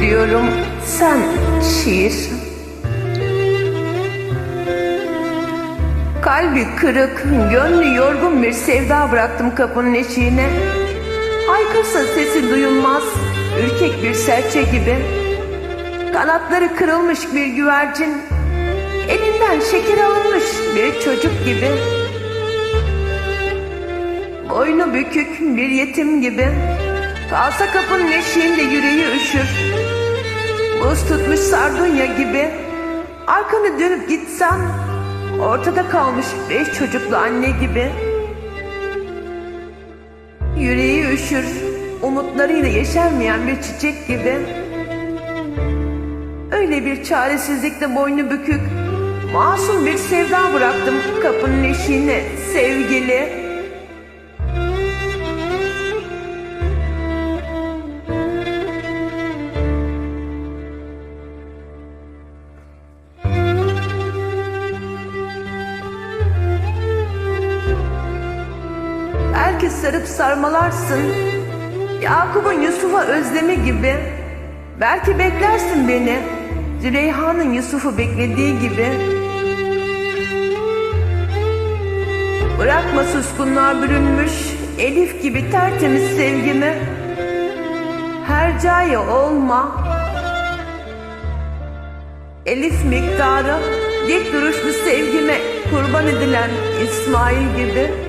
diyorum sen şiir. Kalbi kırık, gönlü yorgun bir sevda bıraktım kapının eşiğine. Haykırsa sesi duyulmaz, ürkek bir serçe gibi. Kanatları kırılmış bir güvercin, elinden şeker alınmış bir çocuk gibi. Boynu bükük bir yetim gibi, kalsa kapının eşiğinde yüreği üşür. Buz tutmuş sardunya gibi, arkanı dönüp gitsen, ortada kalmış beş çocuklu anne gibi. Yüreği üşür, umutlarıyla yeşermeyen bir çiçek gibi. Öyle bir çaresizlikte boynu bükük, masum bir sevda bıraktım kapının eşiğine sevgili. Belki sarıp sarmalarsın, Yakup'un Yusuf'a özlemi gibi. Belki beklersin beni, Züleyha'nın Yusuf'u beklediği gibi. Bırakma suskunluğa bürünmüş, Elif gibi tertemiz sevgimi. Hercai olma. Elif miktarı, dik duruşlu sevgime kurban edilen İsmail gibi.